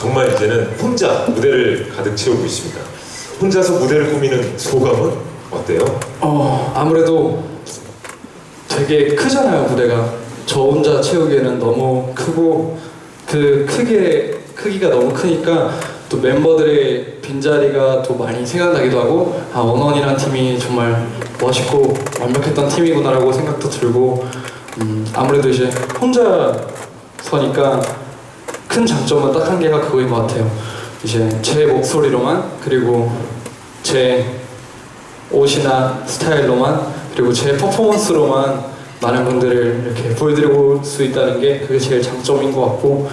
정말 이제는 혼자 무대를 가득 채우고 있습니다. 혼자서 무대를 꾸미는 소감은 어때요? 어 아무래도 되게 크잖아요 무대가 저 혼자 채우기에는 너무 크고 그 크게 크기가 너무 크니까 또 멤버들의 빈자리가 또 많이 생각나기도 하고 아 원원이란 팀이 정말 멋있고 완벽했던 팀이구나라고 생각도 들고 음, 아무래도 이제 혼자 서니까 큰 장점은 딱 한 개가 그거인 것 같아요 이제 제 목소리로만 그리고 제 옷이나 스타일로만 그리고 제 퍼포먼스로만 많은 분들을 이렇게 보여드릴 수 있다는 게 그게 제일 장점인 것 같고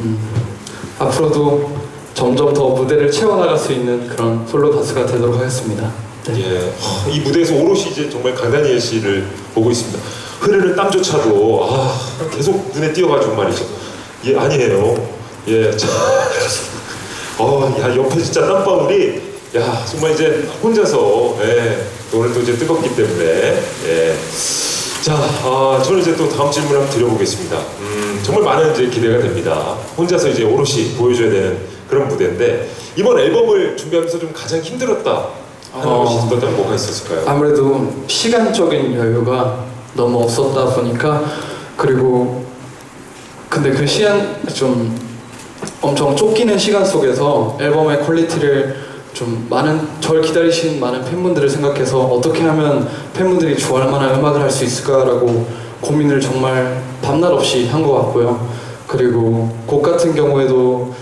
음, 앞으로도 점점 더 무대를 채워나갈 수 있는 그런 솔로 가수가 되도록 하겠습니다. 네. 예, 하, 이 무대에서 오롯이 이제 정말 강다니엘 씨를 보고 있습니다. 흐르는 땀조차도 아, 계속 눈에 띄어가지고 말이죠. 예, 아니에요. 예, 자, 어, 야 옆에 진짜 땀방울이 야 정말 이제 혼자서 예, 오늘도 이제 뜨겁기 때문에 예. 자, 아, 저는 이제 또 다음 질문 한번 드려보겠습니다. 음, 정말 많은 이제 기대가 됩니다. 혼자서 이제 오롯이 보여줘야 되는 그런 무대인데 이번 앨범을 준비하면서 좀 가장 힘들었다 하는 어. 것이 뭐가 있었을까요? 아무래도 시간적인 여유가 너무 없었다 보니까 그리고 근데 그 시간 좀 엄청 쫓기는 시간 속에서 앨범의 퀄리티를 좀 많은 절 기다리신 많은 팬분들을 생각해서 어떻게 하면 팬분들이 좋아할 만한 음악을 할 수 있을까라고 고민을 정말 밤낮 없이 한 것 같고요. 그리고 곡 같은 경우에도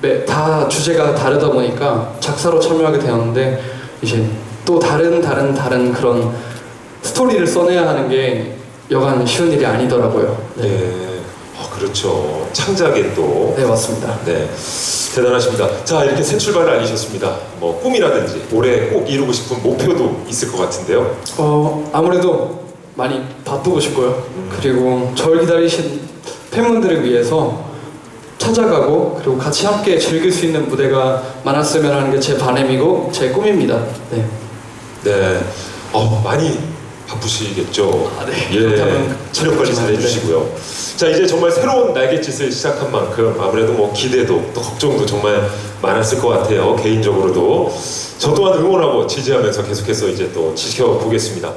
매, 다 주제가 다르다 보니까 작사로 참여하게 되었는데 이제 또 다른 다른 다른 그런 스토리를 써내야 하는 게 여간 쉬운 일이 아니더라고요. 네, 아, 그렇죠. 창작에 또 네 맞습니다. 네, 대단하십니다. 자, 이렇게 새 출발을 알리셨습니다. 뭐 꿈이라든지 올해 꼭 이루고 싶은 목표도 있을 것 같은데요. 어 아무래도 많이 바쁘고 싶고요. 그리고 절 기다리신 팬분들을 위해서 찾아가고 그리고 같이 함께 즐길 수 있는 무대가 많았으면 하는 게 제 바람이고 제 꿈입니다. 네. 네, 어, 많이 바쁘시겠죠. 아, 네. 예, 체력 관리 잘 해주시고요. 자, 이제 정말 새로운 날갯짓을 시작한 만큼 아무래도 뭐 기대도 또 걱정도 정말 많았을 것 같아요. 개인적으로도 저 또한 응원하고 지지하면서 계속해서 이제 또 지켜보겠습니다.